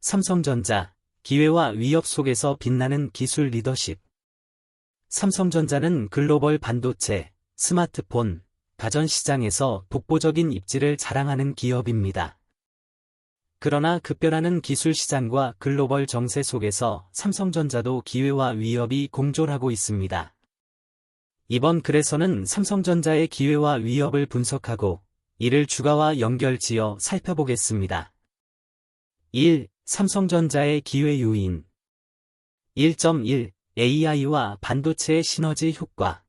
삼성전자, 기회와 위협 속에서 빛나는 기술 리더십. 삼성전자는 글로벌 반도체, 스마트폰, 가전시장에서 독보적인 입지를 자랑하는 기업입니다. 그러나 급변하는 기술 시장과 글로벌 정세 속에서 삼성전자도 기회와 위협이 공존하고 있습니다. 이번 글에서는 삼성전자의 기회와 위협을 분석하고 이를 주가와 연결지어 살펴보겠습니다. 1. 삼성전자의 기회 요인 1.1 AI와 반도체의 시너지 효과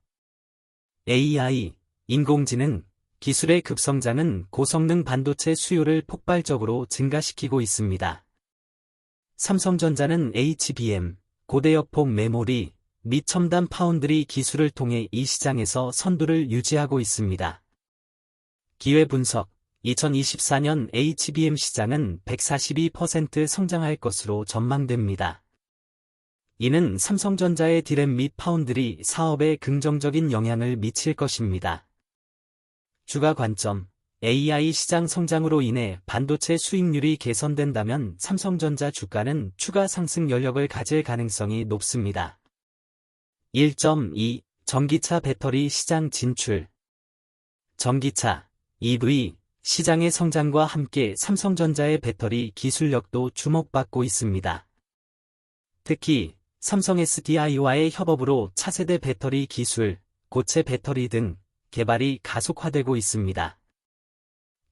AI, 인공지능, 기술의 급성장은 고성능 반도체 수요를 폭발적으로 증가시키고 있습니다. 삼성전자는 HBM, 고대역폭 메모리, 및 첨단 파운드리 기술을 통해 이 시장에서 선두를 유지하고 있습니다. 기회 분석 2024년 HBM 시장은 142% 성장할 것으로 전망됩니다. 이는 삼성전자의 디램 및 파운드리 사업에 긍정적인 영향을 미칠 것입니다. 주가 관점 AI 시장 성장으로 인해 반도체 수익률이 개선된다면 삼성전자 주가는 추가 상승 여력을 가질 가능성이 높습니다. 1.2 전기차 배터리 시장 진출 전기차 EV 시장의 성장과 함께 삼성전자의 배터리 기술력도 주목받고 있습니다. 특히 삼성 SDI와의 협업으로 차세대 배터리 기술, 고체 배터리 등 개발이 가속화되고 있습니다.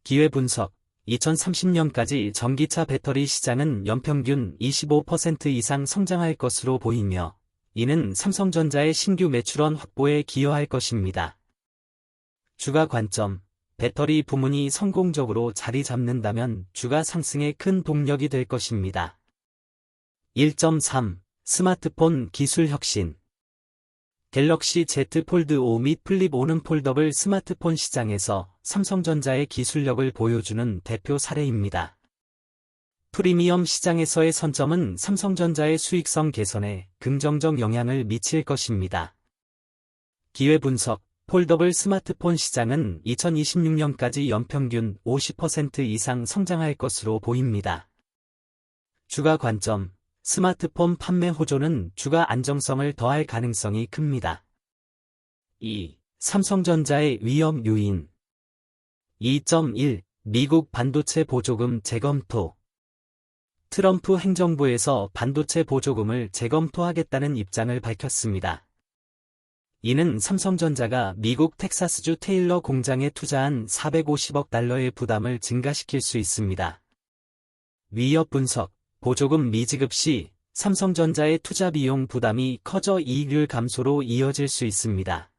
기회 분석 2030년까지 전기차 배터리 시장은 연평균 25% 이상 성장할 것으로 보이며 이는 삼성전자의 신규 매출원 확보에 기여할 것입니다. 주가 관점 배터리 부문이 성공적으로 자리 잡는다면 주가 상승에 큰 동력이 될 것입니다. 1.3 스마트폰 기술 혁신 갤럭시 Z 폴드 5 및 플립 5는 폴더블 스마트폰 시장에서 삼성전자의 기술력을 보여주는 대표 사례입니다. 프리미엄 시장에서의 선점은 삼성전자의 수익성 개선에 긍정적 영향을 미칠 것입니다. 기회 분석 폴더블 스마트폰 시장은 2026년까지 연평균 50% 이상 성장할 것으로 보입니다. 주가 관점 스마트폰 판매 호조는 주가 안정성을 더할 가능성이 큽니다. 2. 삼성전자의 위험 요인 2.1 미국 반도체 보조금 재검토 트럼프 행정부에서 반도체 보조금을 재검토하겠다는 입장을 밝혔습니다. 이는 삼성전자가 미국 텍사스주 테일러 공장에 투자한 450억 달러의 부담을 증가시킬 수 있습니다. 위협 분석 보조금 미지급 시 삼성전자의 투자 비용 부담이 커져 이익률 감소로 이어질 수 있습니다.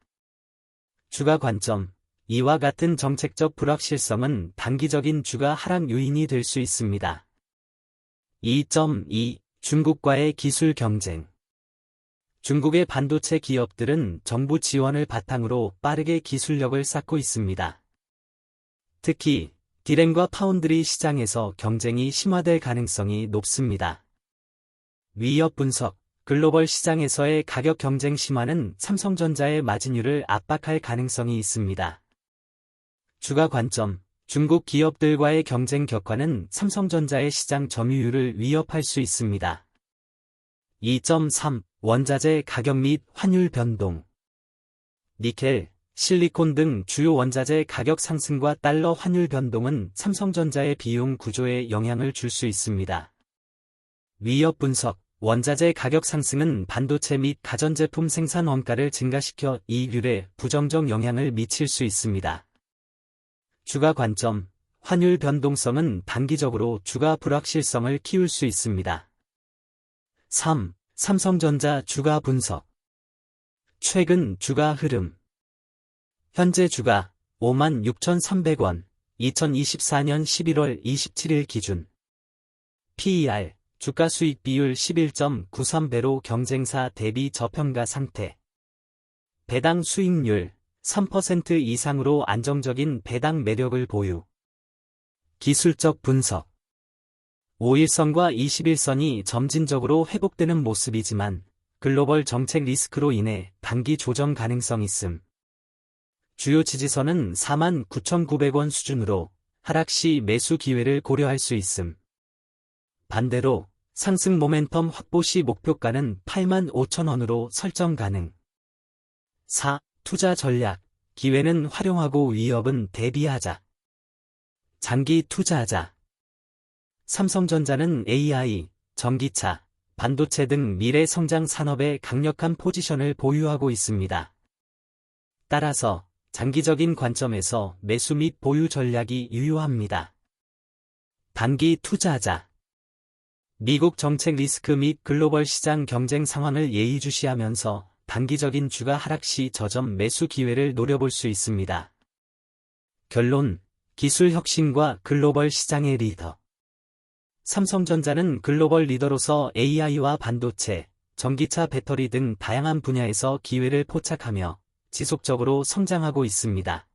주가 관점 이와 같은 정책적 불확실성은 단기적인 주가 하락 요인이 될 수 있습니다. 2.2 중국과의 기술 경쟁 중국의 반도체 기업들은 정부 지원을 바탕으로 빠르게 기술력을 쌓고 있습니다. 특히 디램과 파운드리 시장에서 경쟁이 심화될 가능성이 높습니다. 위협 분석 글로벌 시장에서의 가격 경쟁 심화는 삼성전자의 마진율을 압박할 가능성이 있습니다. 주가 관점 중국 기업들과의 경쟁 격화는 삼성전자의 시장 점유율을 위협할 수 있습니다. 2.3 원자재 가격 및 환율 변동 니켈, 실리콘 등 주요 원자재 가격 상승과 달러 환율 변동은 삼성전자의 비용 구조에 영향을 줄 수 있습니다. 위협 분석 원자재 가격 상승은 반도체 및 가전제품 생산 원가를 증가시켜 이익률에 부정적 영향을 미칠 수 있습니다. 주가 관점 환율 변동성은 단기적으로 주가 불확실성을 키울 수 있습니다. 3. 삼성전자 주가 분석. 최근 주가 흐름. 현재 주가 56,300원 2024년 11월 27일 기준. PER 주가 수익 비율 11.93배로 경쟁사 대비 저평가 상태. 배당 수익률 3% 이상으로 안정적인 배당 매력을 보유. 기술적 분석 5일선과 21선이 점진적으로 회복되는 모습이지만 글로벌 정책 리스크로 인해 단기 조정 가능성 있음. 주요 지지선은 49,900원 수준으로 하락 시 매수 기회를 고려할 수 있음. 반대로 상승 모멘텀 확보 시 목표가는 8만 5천 원으로 설정 가능. 4. 투자 전략. 기회는 활용하고 위협은 대비하자. 장기 투자하자. 삼성전자는 AI, 전기차, 반도체 등 미래 성장 산업에 강력한 포지션을 보유하고 있습니다. 따라서 장기적인 관점에서 매수 및 보유 전략이 유효합니다. 단기 투자하자. 미국 정책 리스크 및 글로벌 시장 경쟁 상황을 예의주시하면서 단기적인 주가 하락 시 저점 매수 기회를 노려볼 수 있습니다. 결론, 기술 혁신과 글로벌 시장의 리더. 삼성전자는 글로벌 리더로서 AI와 반도체, 전기차 배터리 등 다양한 분야에서 기회를 포착하며 지속적으로 성장하고 있습니다.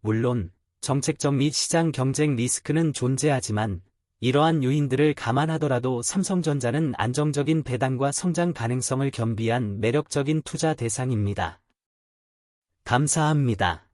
물론, 정책적 및 시장 경쟁 리스크는 존재하지만 이러한 요인들을 감안하더라도 삼성전자는 안정적인 배당과 성장 가능성을 겸비한 매력적인 투자 대상입니다. 감사합니다.